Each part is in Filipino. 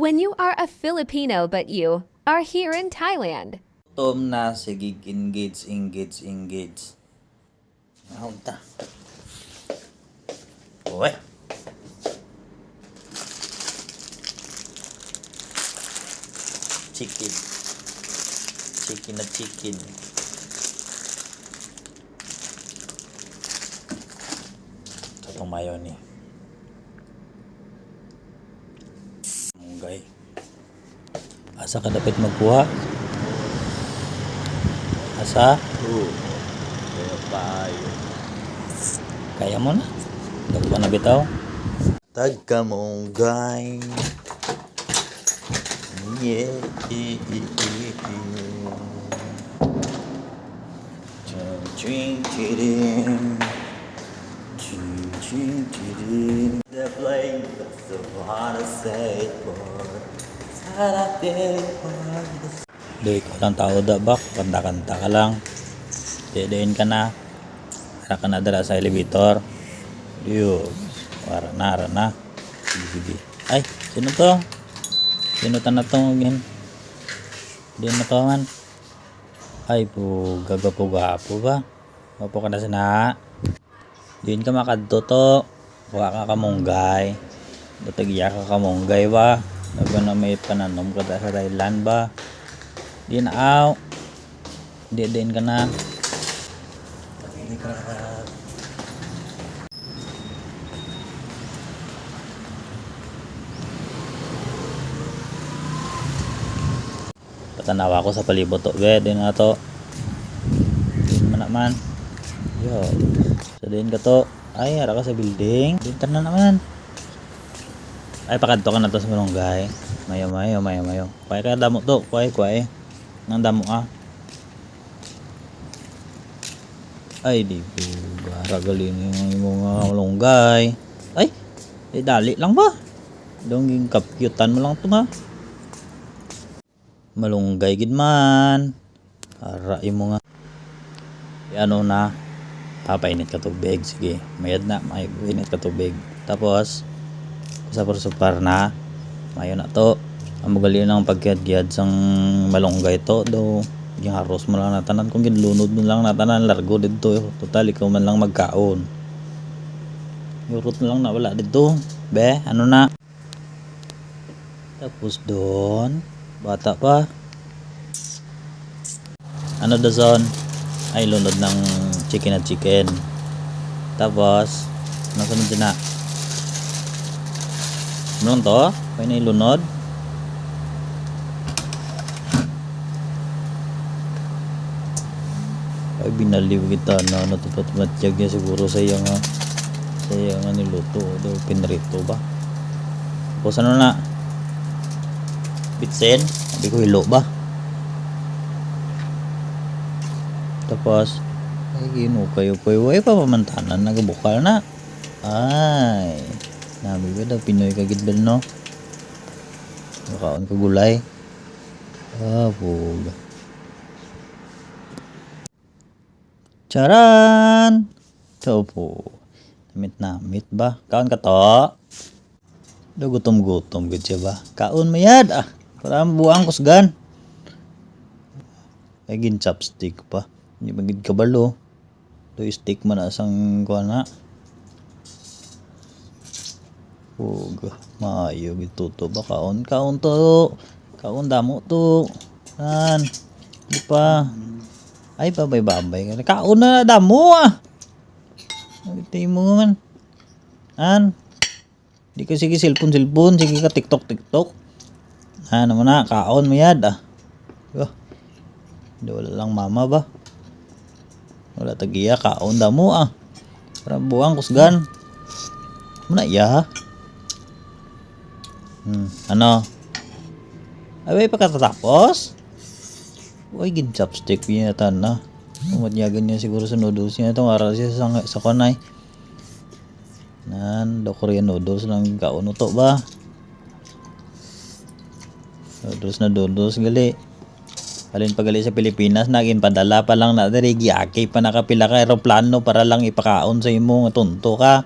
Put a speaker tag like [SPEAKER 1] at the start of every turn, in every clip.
[SPEAKER 1] when you are a Filipino but you are here in Thailand?
[SPEAKER 2] Tom na, sige, engage, engage, engage. Chicken. Chicken na chicken. Asa ka dapat magkuha? Asa?
[SPEAKER 3] Oo. Kaya payo.
[SPEAKER 2] Kaya mo na. Dapat ba nabitaw? Tagka mong gay. Yeah. Ching ching ching. Ching ching ching. The flame that's so hard to say for. Di ko lang tao da bak, kanta-kanta ka lang. Dedein ka na. Ara ka na dala sa elevator. Yo, wara na, ara na. Sige. Ay, sino to? Sino ta na to? Again? Di na to man. Ay po, gagapo-gapo ba? Gapo ka na sina. Diin ka makadto to. Kuha ka kamunggay. Datagya ka kamunggay ba? Nago na may pananom ka sa Thailand ba? Di na aw. Di din ka na. Hindi ka na. Patanawa ko sa palibot to. Be, din nga to. Din man naman. Yo. So din ka to. Ay, hara ka sa building. Din na naman. Ay, pakadto ka na to sa malunggay. Mayo, mayo, mayo, mayo. Kuhay ka damo to. Kuhay, kuhay. Nang damo ah. Ay, di po. Ragalin yung mga malunggay. Ay, di dali lang ba? Dong kapkyutan mo lang to ha. Malunggay gid man. Para yung mga ano na papainit ka tubig sige mayad na may init ka tubig tapos sapar-supar na. Mayo na to. Ang magali ng pagkiyad-kiyad sang malunggay to do. Yung haros mo lang natanan. Kung ginlunod mo lang natanan largo dito total ikaw man lang magkaon. Yurot na lang na wala dito be ano na? Tapos doon bata pa. Ano dazon ay lunod ng chicken at chicken. Tapos nasunod din na ano to? Kaya na ilunod? Ay binaliw kita na natupat matiyag niya siguro sa iya nga sa iya nga niluto. Daw pinrito ba? Tapos ano na? Bitsen sabi ko hilo ba? Tapos ay gino kayo po ay pa pamantanan nagabukal na. Ay nabi ba daw Pinoy kagidbal no? Nakaon ka gulay. Ah charan! Ito po. Namit namit ba? Kaon ka to? Daw gutom gutom gud siya ba? Kaon mayad ah. Para buang kusgan. Ay gin chopstick pa. Hindi magid kabalo. Do stick man asang kuha na Huwag. Maayo gitu to. Ba kaon kaon to. Kaon damo to. An. Di pa. Ay babay babay. Kaon na damo ah. Ito mo man. An. Di ka sige cellphone cellphone. Sige ka tiktok tiktok. Ano mo na. Kaon mo yad ah. Oh. Wala lang mama ba. Wala tagiya. Kaon damo ah. Para buang kusgan. Muna iya ha. Hmm, ano? Ay, pa katatapos? Uy, gin chopstick niya yata na. Umatyagan niya siguro sa noodles niya. Itong aral siya sa, sa kanay. Nan, do Korean noodles lang kauno to ba? Noodles na noodles gali. Alin pa gali sa Pilipinas, naging padala pa lang na dari giakay pa nakapila ka aeroplano para lang ipakaon sa imo nga tunto ka.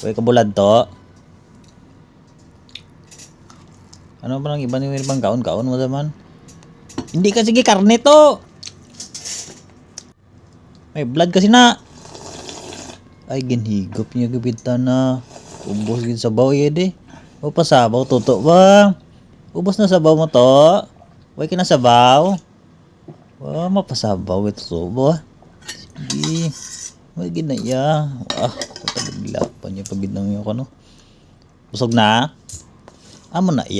[SPEAKER 2] Uy, kabulad to. Ano ba nang iba yung ibang kaon-kaon mo naman? Hindi ka sige karne to! May blood kasi na! Ay, ginhigop niya gabita na. Ubos gid sabaw yun eh. O pasabaw, tuto ba? Ubos na sabaw mo to. Huwag ka na sabaw. Wah, mapasabaw ito so ba? Sige. Huwag na iya. Patagla pa niya pagid nang yun ko no. Busog na? Amo na iya.